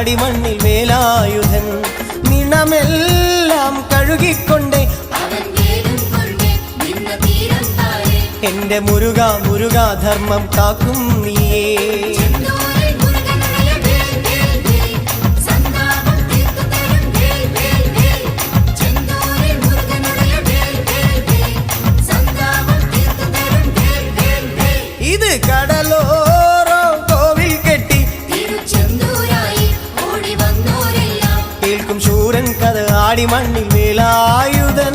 മേലായുധൻ. വേലായുധൻ നിണമെല്ലാം കഴുകിക്കൊണ്ടേ. എന്റെ മുരുക മുരുക ധർമ്മം കാക്കും നീയേ ആടി മണ്ണിൽ വേലായുധൻ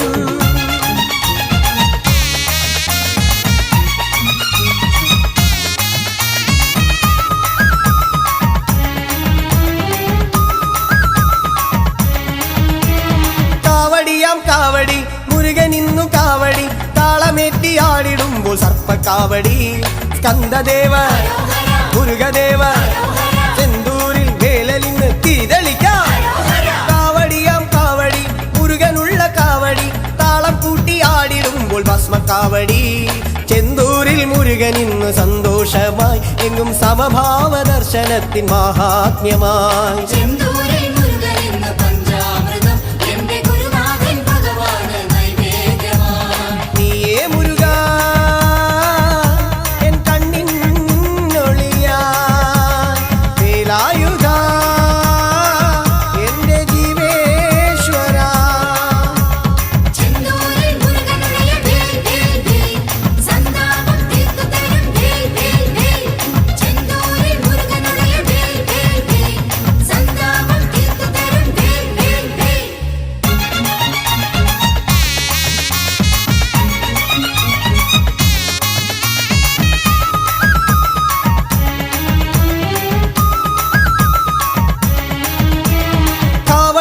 കാവടിയാം കാവടി മുരുകൻ ഇന്നു കാവടി താളമേറ്റി ആടിടുമ്പോൾ സർപ്പക്കാവടി സ്കന്ദദേവ മുരുകദേവ ഭസ്മക്കാവടി ചെന്തൂരിൽ മുരുകൻ ഇന്ന് സന്തോഷമായി. എങ്ങും സമഭാവ ദർശനത്തിൻ മഹാത്മ്യമായി. ചെന്തൂരിൽ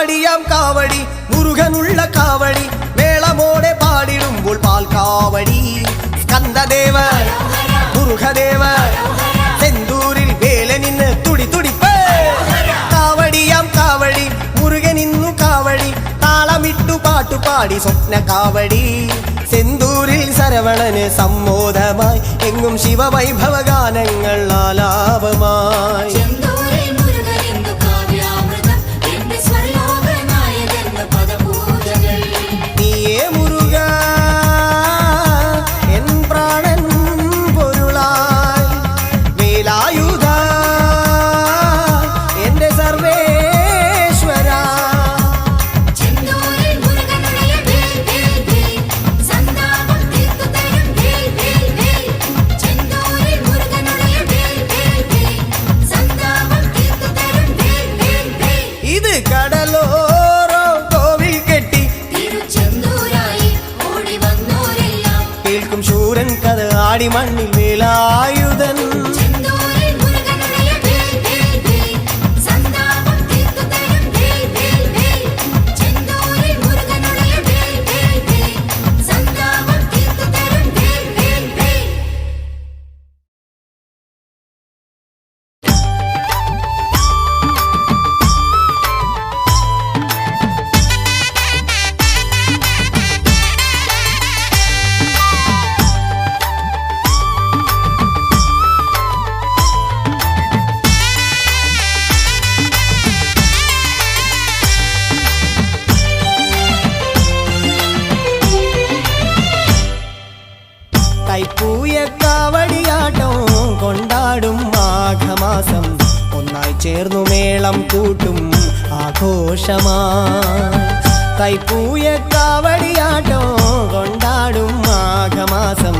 കാവടിയാം കാവടി. മുരുകനുള്ള കാവടി. മേളമോടെ പാടിടുമ്പോൾ പാൽ കാവടി. സ്കന്ദദേവ മുരുകദേവ സെന്തൂരിൽ വേലനിന്ന് തുടി തുടിപ്പ്. കാവടിയാം കാവടി. മുരുകനിന്നു കാവടി. താളമിട്ടു പാട്ടുപാടി സ്വപ്ന കാവടി. സെന്തൂരിൽ സരവണന് സമ്മോദമായി. എങ്ങും ശിവവൈഭവ ഗാനങ്ങൾ ആലാപമായി. കഥ ആടി കൈപ്പൂയ കാവടിയാട്ടം കൊണ്ടാടും മാഘമാസം. ഒന്നായി ചേർന്നു മേളം കൂട്ടും ആഘോഷമാ. കൈപ്പൂയ കാവടിയാട്ടം കൊണ്ടാടും മാഘമാസം.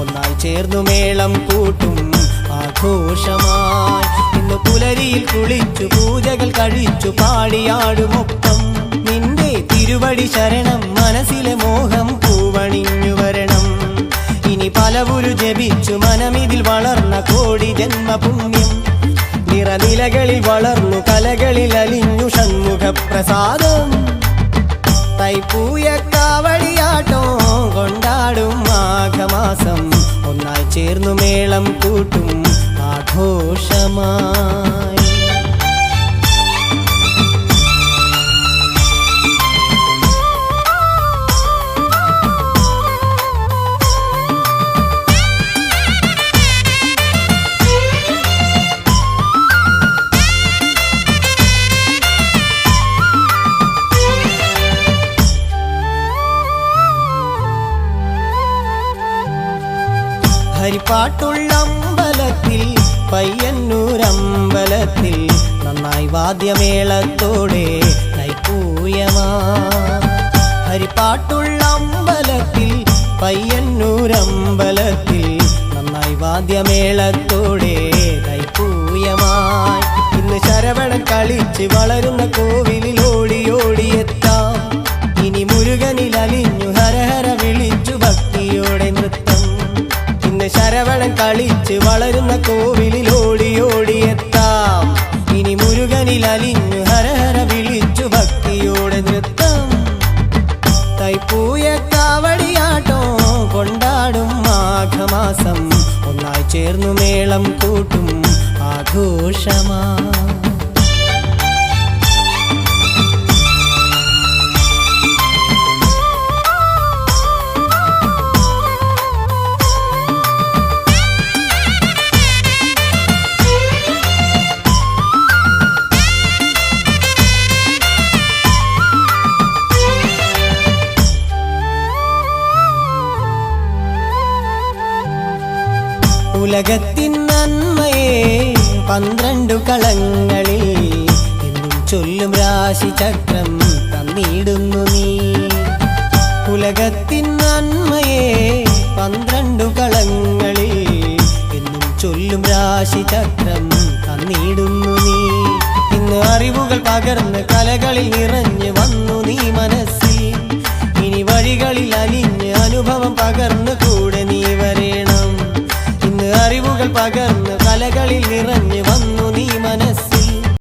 ഒന്നായി ചേർന്നു മേളം കൂട്ടും ആഘോഷമായി ഇന്ന് പുലരിയിൽ കുളിച്ചു പൂജകൾ കഴിച്ചു പാടിയാടുമൊപ്പം നിന്റെ തിരുവടി ശരണം മനസ്സിലെ മോഹം പൂവണിഞ്ഞു വരണം. ഇനി പലവുരു ജപിച്ചു മനമിതിൽ വളർന്ന കോടി ജന്മപുണ്യം നിറനിലകളിൽ വളർന്നു കലകളിൽ അലിഞ്ഞു ഷൺമുഖ പ്രസാദം തൈപ്പൂയ കാവടിയാട്ടോ കൊണ്ടാടും മാഘമാസം ഒന്നായി ചേർന്നു മേളം കൂട്ടും ആഘോഷമായി ഹരിപ്പാട്ടുള്ള അമ്പലത്തിൽ പയ്യന്നൂരമ്പലത്തിൽ നന്നായി വാദ്യമേളത്തോടെ നൈപ്പൂയമാ ഹരിപ്പാട്ടുള്ള അമ്പലത്തിൽ പയ്യന്നൂരമ്പലത്തിൽ നന്നായി വാദ്യമേളത്തോടെ നൈപ്പൂയമായി ഇന്ന് ശരവണ കളിച്ച് വളരുന്ന കോവിലിൽ ഓടി വളരുന്ന കോവിലിൽ ഓടി ഓടിയെത്താം ഇനി മുരുകനിൽ അലിഞ്ഞു ഹരഹര വിളിച്ചു ഭക്തിയോടെ നൃത്തം. തൈപ്പൂയ കാവടിയാട്ടോ കൊണ്ടാടും മാഘമാസം. ഒന്നായി ചേർന്നു മേളം കൂട്ടും ആഘോഷമാ. ഉലകത്തിൻ നന്മയെ പന്ത്രണ്ടു കളങ്ങളിൽ എന്നും ചൊല്ലും രാശി ചക്രം തന്നിടുന്നു നീ. ഉലകത്തിൻ നന്മയെ പന്ത്രണ്ടു കളങ്ങളിൽ എന്നും ചൊല്ലും രാശി ചക്രം തന്നിടുന്നു നീ. ഇന്ന് അറിവുകൾ പകർന്ന് കലകളിൽ നിറഞ്ഞു വന്നു നീ മനസ്സിൽ. ഇനി വഴികളിൽ അലിഞ്ഞ് അനുഭവം പകർന്ന് കൂടെ നീ വരേണം ഇന്ന് അറിവുകൾ പകർന്ന് കലകളിൽ നിറഞ്ഞു